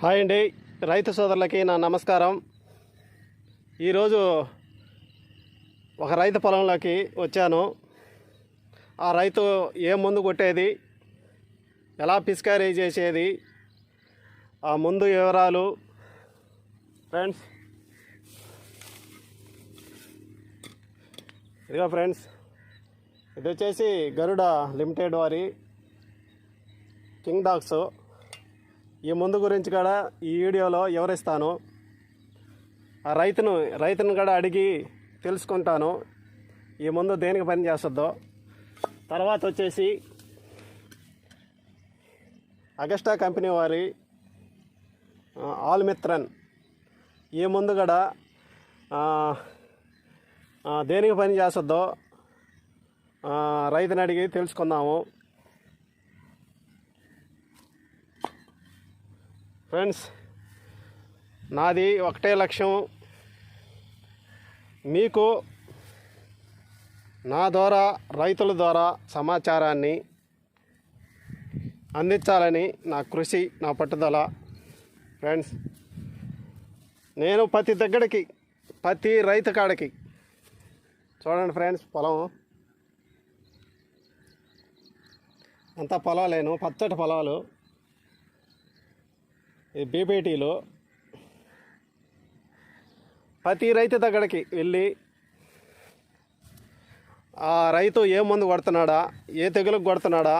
Hi అండి. రైతు సోదరులకి నా నమస్కారం. ఈరోజు ఒక రైతు పొలంలోకి వచ్చాను. ఆ రైతు ఏ ముందు కొట్టేది? ఎలా పిస్కారీ చేసేది? ఆ ముందు వివరాలు ఫ్రెండ్స్. ఇదిగో ఫ్రెండ్స్ ఇది వచ్చేసి గరుడ లిమిటెడ్ వారి కింగ్ డాగ్స్. ఈ ముందు గురించి కూడా ఈ వీడియోలో వివరిస్తాను. ఆ రైతును రైతును కూడా అడిగి తెలుసుకుంటాను. ఈ ముందు దేనికి పని చేస్తుందో తర్వాత వచ్చేసి అగస్టా కంపెనీ వారి ఆల్మిత్రన్. ఈ ముందు కూడా దేనికి పని చేస్తుందో రైతుని అడిగి తెలుసుకుందాము. ఫ్రెండ్స్ నాది ఒకటే లక్ష్యం. మీకు నా ద్వారా రైతుల ద్వారా సమాచారాన్ని అందించాలని నా కృషి నా పట్టుదల. ఫ్రెండ్స్ నేను ప్రతి దగ్గరికి ప్రతి రైతు కాడకి చూడండి ఫ్రెండ్స్ పొలం. అంతా పొలాలేను పచ్చటి పొలాలు. బీపీటీలో ప్రతి రైతు దగ్గరికి వెళ్ళి ఆ రైతు ఏ మందు కొడుతున్నాడా ఏ తెగులకు కొడుతున్నాడా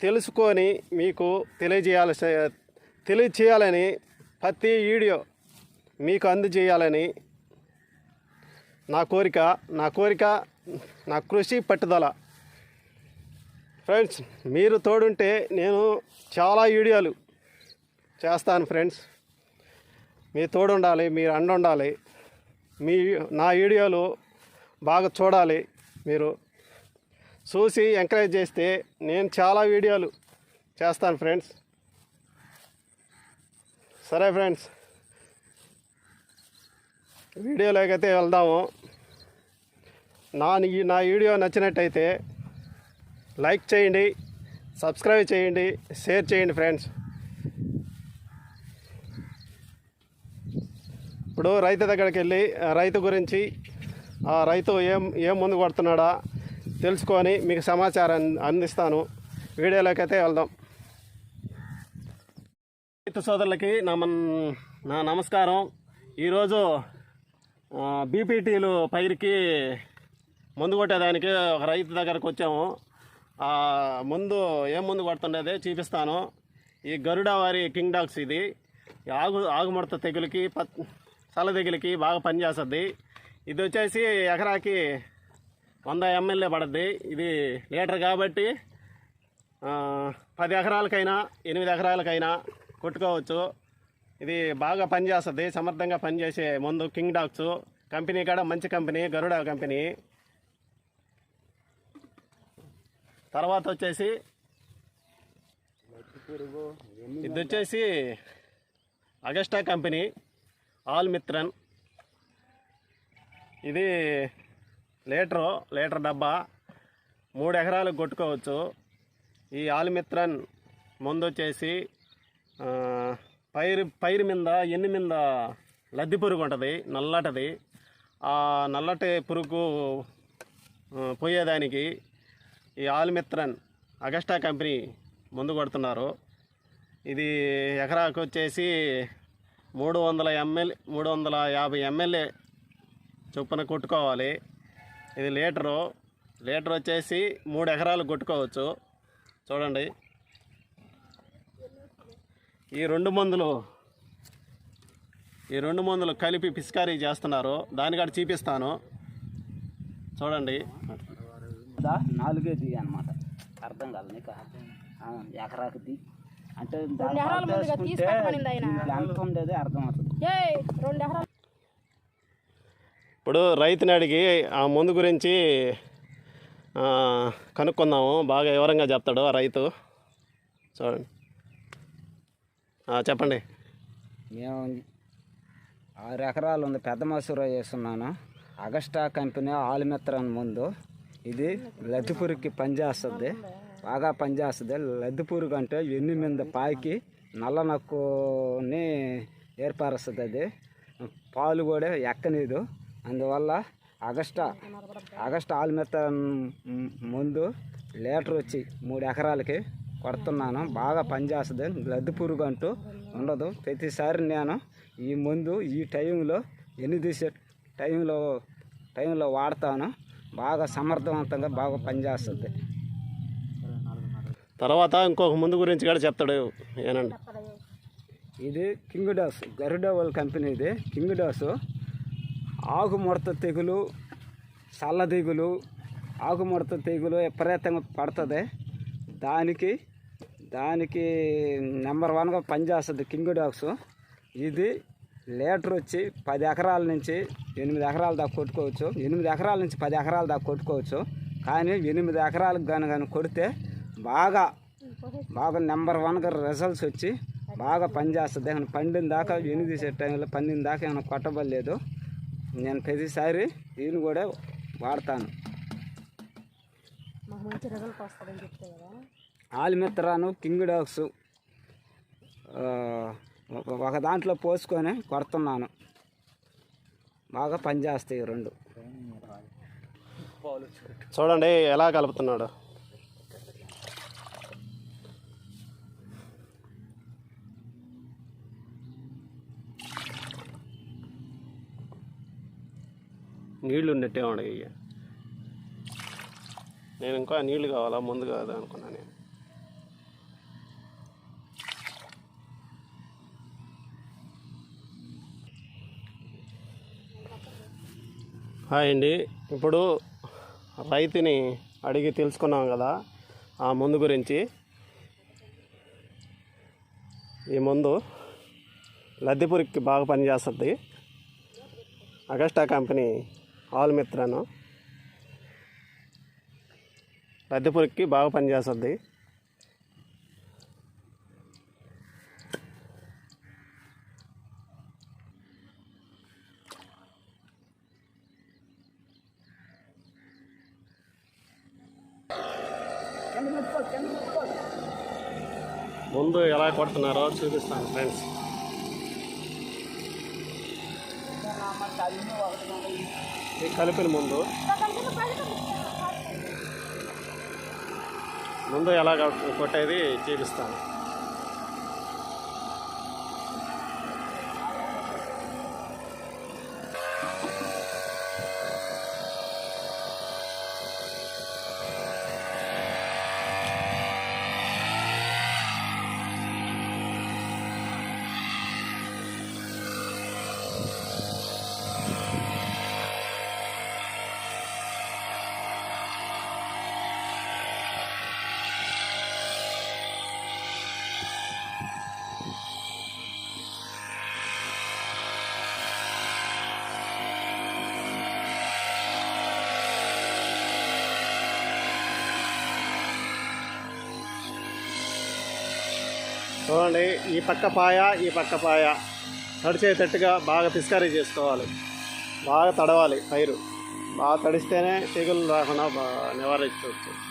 తెలుసుకొని మీకు తెలియజేయాలి తెలియచేయాలని ప్రతి వీడియో మీకు అందజేయాలని నా కోరిక నా కోరిక నా కృషి పట్టుదల. ఫ్రెండ్స్ మీరు తోడుంటే నేను చాలా వీడియోలు చేస్తాను ఫ్రెండ్స్. మీ తోడు ఉండాలి మీరు అండ ఉండాలి మీ నా వీడియోలు బాగా చూడాలి మీరు. చూసి ఎంకరేజ్ చేస్తే నేను చాలా వీడియోలు చేస్తాను ఫ్రెండ్స్. సరే ఫ్రెండ్స్. వీడియోలోకి అయితే వెళ్దాము. నా ఈ- నా వీడియో నచ్చినట్టయితే లైక్ చేయండి సబ్స్క్రైబ్ చేయండి షేర్ చేయండి ఫ్రెండ్స్. ఇప్పుడు రైతు దగ్గరికి వెళ్ళి రైతు గురించి ఆ రైతు ఏం ఏం ముందు కొడుతున్నాడా తెలుసుకొని మీకు సమాచారం అందిస్తాను. వీడియోలోకి అయితే వెళ్దాం. రైతు సోదరులకి నా మన్- నా నమస్కారం. ఈరోజు బీపీటీలు పైరుకి ముందు కొట్టేదానికి ఒక రైతు దగ్గరకు వచ్చాము. ముందు ఏం ముందు కొడుతుండేది చూపిస్తాను. ఈ గరుడ వారి కింగ్ డాగ్స్ ఇది. ఈ ఆగు ఆగుమడత తెగులకి పత్ చల్ల బాగా పనిచేస్తుంది. ఇది వచ్చేసి ఎకరాకి వంద ఎమ్మెల్యే పడుద్ది. ఇది లీటర్ కాబట్టి పది ఎకరాలకైనా ఎనిమిది ఎకరాలకైనా కొట్టుకోవచ్చు. ఇది బాగా పనిచేస్తుంది. సమర్థంగా పనిచేసే ముందు కింగ్ డాగ్స్ కంపెనీ కూడా మంచి కంపెనీ గరుడ కంపెనీ. తర్వాత వచ్చేసి ఇది వచ్చేసి అగస్టా కంపెనీ. ఆల్ మిత్రన్. ఇది లీటరు లీటర్ డబ్బా. మూడు ఎకరాలకు కొట్టుకోవచ్చు. ఈ ఆల్మిత్రన్ ముందు వచ్చేసి పైరు పైరు మీద ఎన్ని మీద లద్ది పురుగు ఉంటుంది నల్లటిది. ఆ నల్లటి పురుగు పోయేదానికి ఈ ఆల్మిత్రన్ అగస్టా కంపెనీ ముందు కొడుతున్నారు. ఇది ఎకరాకు వచ్చేసి మూడు వందల ఎంఎల్ మూడు వందల యాభై ఎంఎల్ఏ చొప్పున కొట్టుకోవాలి. ఇది లీటరు. లీటర్ వచ్చేసి మూడు ఎకరాలు కొట్టుకోవచ్చు. చూడండి. ఈ రెండు మందులు ఈ రెండు మందులు కలిపి పిచికారీ చేస్తున్నారు. దాని కాడ చూపిస్తాను. చూడండి. నాలుగే దిగా అనమాట అర్థం కాదు నీకు? ఆ, దిగి అంటే ఎకరాల ముందుగా ఆయన. ఎంత ఉండేది అర్థం అవుతుంది. ఏయ్ రెండు ఎకరాలు ఇప్పుడు రైతుని అడిగి ఆ ముందు గురించి ఆ, కనుక్కుందాము. బాగా వివరంగా చెప్తాడు ఆ రైతు. చూడండి. ఆ, చెప్పండి. ఏముంది? ఆరు ఎకరాలు ఉంది. పెద్ద మసూర వేస్తున్నాను. అగస్టా కంపెనీ ఆలిమిత్రన్ ముందు. ఇది లద్దిపురికి పనిచేస్తుంది. బాగా పనిచేస్తుంది. లద్ది పురుగు అంటే ఎన్ని మీద పాకి నల్ల నక్కుని ఏర్పరుస్తుంది అది. పాలు కూడా ఎక్కనీదు. అందువల్ల అగస్టా ఆగస్ట్ ఆల్మెత్త ముందు లీటర్ వచ్చి మూడు ఎకరాలకి కొడుతున్నాను. బాగా పనిచేస్తుంది. లద్దు పురుగు అంటూ ఉండదు. ప్రతిసారి నేను ఈ ముందు ఈ టైంలో ఎనిమిది సెట్ టైంలో టైంలో వాడతాను. బాగా సమర్థవంతంగా బాగా పనిచేస్తుంది. తర్వాత ఇంకొక ముందు గురించి కూడా చెప్తాడు. ఏనండి? ఇది కింగ్ డాస్ గరుడ వాళ్ళ కంపెనీ ఇది. కింగ్ డాస్ ఆకుముడత తెగులు చల్ల తెగులు ఆకుముడత తెగులు విపరీతంగా పడుతుంది. దానికి దానికి నెంబర్ వన్గా పనిచేస్తుంది కింగ్ డాగ్స్ ఇది లీటర్ వచ్చి పది ఎకరాల నుంచి ఎనిమిది ఎకరాల దాకా కొట్టుకోవచ్చు. ఎనిమిది ఎకరాల నుంచి పది ఎకరాల దాకా కొట్టుకోవచ్చు. కానీ ఎనిమిది ఎకరాలకు కానీ కానీ కొడితే బాగా బాగా నెంబర్ వన్గా రిజల్ట్స్ వచ్చి బాగా పనిచేస్తుంది ఏమైనా పండిన దాకా ఎనిమిది తీసే టైంలో పండిన దాకా ఏమైనా కొట్టబడలేదు. నేను ప్రతిసారి దీన్ని కూడా వాడతాను. ఆలిమిత్రాను కింగ్ డాగ్స్ ఒక- దాంట్లో పోసుకొని కొడుతున్నాను. బాగా పనిచేస్తాయి రెండు. చూడండి ఎలా కలుపుతున్నాడు. నీళ్ళు ఉన్నట్టే ఉండవు నేను ఇంకా నీళ్ళు కావాలా? ముందు కాదా అనుకున్నా నేను. హాయ్ అండి. ఇప్పుడు రైతుని అడిగి తెలుసుకున్నాం కదా ఆ మందు గురించి. ఈ మందు లద్దెపురికి బాగా పనిచేస్తుంది. అగస్టా కంపెనీ ఆల్ మిత్రాను లద్దెపురికి బాగా పనిచేస్తుంది. ముందు ఎలా కొడుతున్నారో చూపిస్తాను ఫ్రెండ్స్. కలిపిన ముందు. ముందు ఎలా కొట్టేది చూపిస్తాను. చూడండి ఈ పక్క పాయ ఈ పక్క పాయ. తడిచేటట్టుగా బాగా పిస్కారీ చేసుకోవాలి. బాగా తడవాలి పైరు. బాగా తడిస్తేనే తెగులు రాకుండా బాగా నివారించవచ్చు.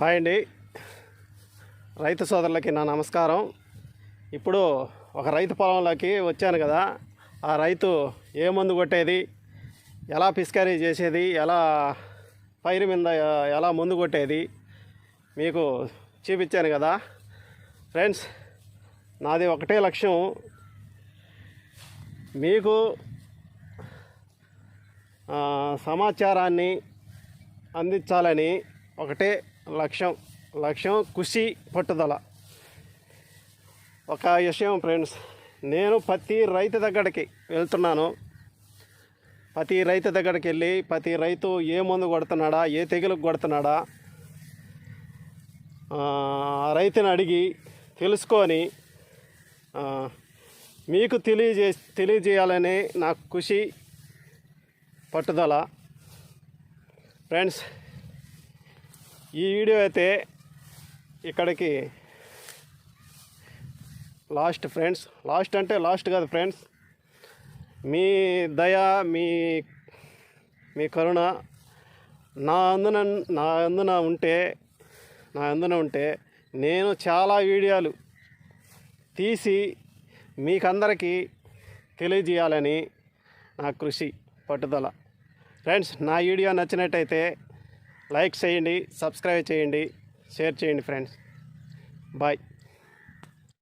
హాయ్ అండి. రైతు సోదరులకి నా నమస్కారం. ఇప్పుడు ఒక రైతు పొలంలోకి వచ్చాను కదా. ఆ రైతు ఏ మందు కొట్టేది? ఎలా పిస్కరీ చేసేది? ఎలా పైరు మీద ఎలా మందు కొట్టేది? మీకు చూపించాను కదా. ఫ్రెండ్స్ నాది ఒకటే లక్ష్యం. మీకు సమాచారాన్ని అందించాలని ఒకటే లక్ష్యం లక్ష్యం కృషి పట్టుదల. ఒక విషయం ఫ్రెండ్స్ నేను ప్రతి రైతు దగ్గరికి వెళ్తున్నాను. ప్రతి రైతు దగ్గరికి వెళ్ళి ప్రతి రైతు ఏ మందు కొడుతున్నాడా ఏ తెగులకు కొడుతున్నాడా ఆ రైతుని అడిగి తెలుసుకొని మీకు తెలియజే తెలియజేయాలని నాకు కృషి పట్టుదల. ఫ్రెండ్స్ ఈ వీడియో అయితే ఇక్కడికి లాస్ట్ ఫ్రెండ్స్ లాస్ట్ అంటే లాస్ట్ కాదు ఫ్రెండ్స్. మీ దయ మీ మీ కరుణ నా అందున నా అందున ఉంటే నా అందున ఉంటే నేను చాలా వీడియోలు తీసి మీకందరికీ తెలియజేయాలని నా కృషి పట్టుదల. ఫ్రెండ్స్ నా వీడియో నచ్చినట్టయితే లైక్ చేయండి సబ్స్క్రైబ్ చేయండి షేర్ చేయండి ఫ్రెండ్స్. బాయ్.